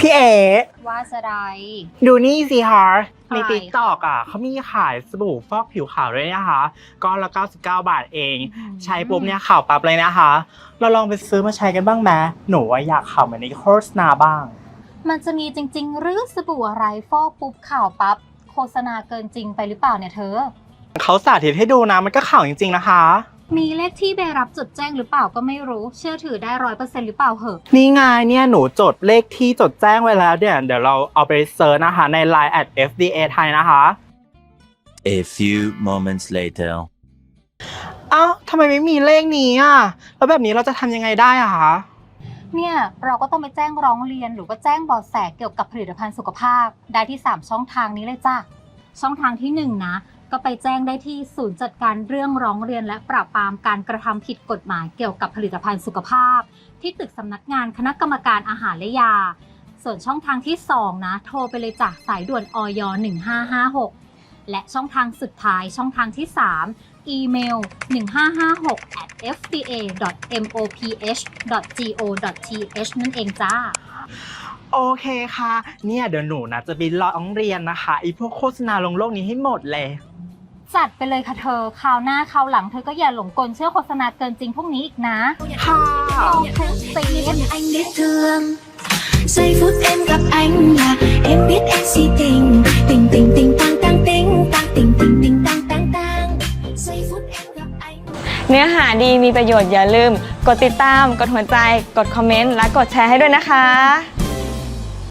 พี่เอ๋ว่าจะไรดูนี่สิฮะในอะไรติ๊กตอกอะเขามีขายสบู่ฟอกผิวขาวด้วยนะคะก้อนละ 99 บาทเอง ใช้ปุ๊บเนี่ยขาวปั๊บเลยนะคะ เราลองไปซื้อมาใช้กันบ้างไหมหนูว่าอยากขาวเหมือนในโฆษณาบ้าง มันจะมีจริง ๆ หรือสบู่อะไรฟอกปุ๊บข่าวปั๊บโฆษณาเกินจริงไปหรือเปล่าเนี่ยเธอเขาสาธิตให้ดูนะมันก็ขาวจริง ๆ นะคะ มีเลขที่ใบรับจดแจ้งหรือเปล่าก็ไม่รู้ เชื่อถือได้ร้อยเปอร์เซ็นต์หรือเปล่าเหอะ นี่ไงเนี่ยหนูจดเลขที่จดแจ้งไว้แล้วเนี่ยเดี๋ยวเราเอาไปเซิร์ชนะคะใน Line at FDA ไทยนะคะ A few moments later. เอ้าทำไมไม่มีเลขนี้อะ แล้วแบบนี้เราจะทำยังไงได้อะคะ เนี่ยเราก็ต้องไปแจ้งร้องเรียนหรือว่าแจ้งเบาะแสเกี่ยวกับผลิตภัณฑ์สุขภาพ ได้ที่ 3 ช่องทางนี้เลยจ้ะช่องทางที่ 1 นะ ก็ไปแจ้งได้ที่ศูนย์จัดการเรื่องร้องเรียนและปราบปรามการกระทำผิดกฎหมายเกี่ยวกับผลิตภัณฑ์สุขภาพ ที่ตึกสำนักงานคณะกรรมการอาหารและยา ส่วนช่องทางที่ 2 นะ โทรไปเลยจ้ะสายด่วนอย 1556 และช่องทางสุดท้ายช่องทางที่ 3 อีเมล 1556 at fda.moph.go.th นั่นเองจ้าโอเคค่ะ เนี่ยเดี๋ยวหนูนะจะไปร้องเรียนนะคะไอพวกโฆษณาลงโลกนี้ให้หมดเลย จัดไปเลยค่ะเธอคราวหน้าคราวหลังเธอก็อย่าหลงกลเชื่อโฆษณาเกินจริงพวกนี้อีกนะค่ะโอเคซีด anh biết thương giây phút em gặp anh là em biết em si tình tình tình tình tang tang tình tang tình tình tình tang tang tang giây phút em gặp anh เนื้อหาดีมีประโยชน์อย่าลืม กดติดตาม กดหัวใจ กดคอมเมนต์ และกดแชร์ให้ด้วยนะคะ